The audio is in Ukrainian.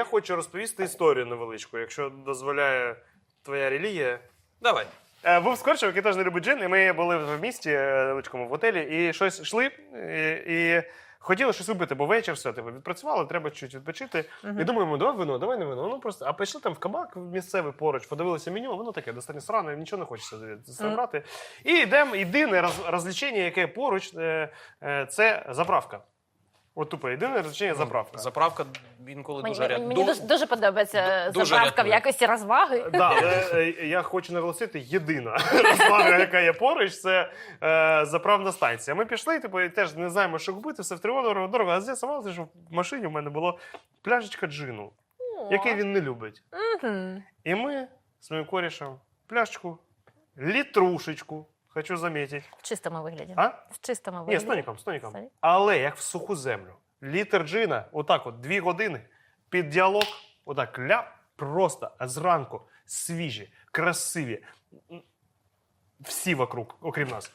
я хочу розповісти історію невеличку, якщо дозволяє твоя релігія. Давай. Е, Був скорчик, який теж не любить джин, і ми були в місті е, невеличкому в готелі, і щось йшли, і, і хотіли щось випити, бо вечір все, типу, відпрацювали, треба чуть відпочити. І думаємо, давай вино, давай не вино. Ну просто, а пішли там в кабак місцевий поруч, подивилися меню, воно таке достатньо сране, нічого не хочеться звідси Мгм. брати. І йдемо, єдине роз, розвлечення, яке поруч, е, е, це заправка. От тупо єдине розвлечення заправка. Заправка інколи Мені, дуже ряд. мені дуже, дуже подобається Ду- дуже заправка в якості розваги. Да, але е, я хочу наголосити, єдина розвага, яка є поруч, це е, заправна станція. Ми пішли, типу, і теж не знаємо, що купити, все в тривогу дорого, дорого. А з'ясувалося, що в машині в мене було пляшечка джину, який він не любить. І ми з моїм корішем пляшечку, літрушечку, хочу замітити. В чистому вигляді. А? В чистому Ні, з тоніком, з тоніком. Але як в суху землю. Літр джина, отак от, дві години, під діалог, отак ляп, просто, зранку свіжі, красиві. Всі вокруг, окрім нас.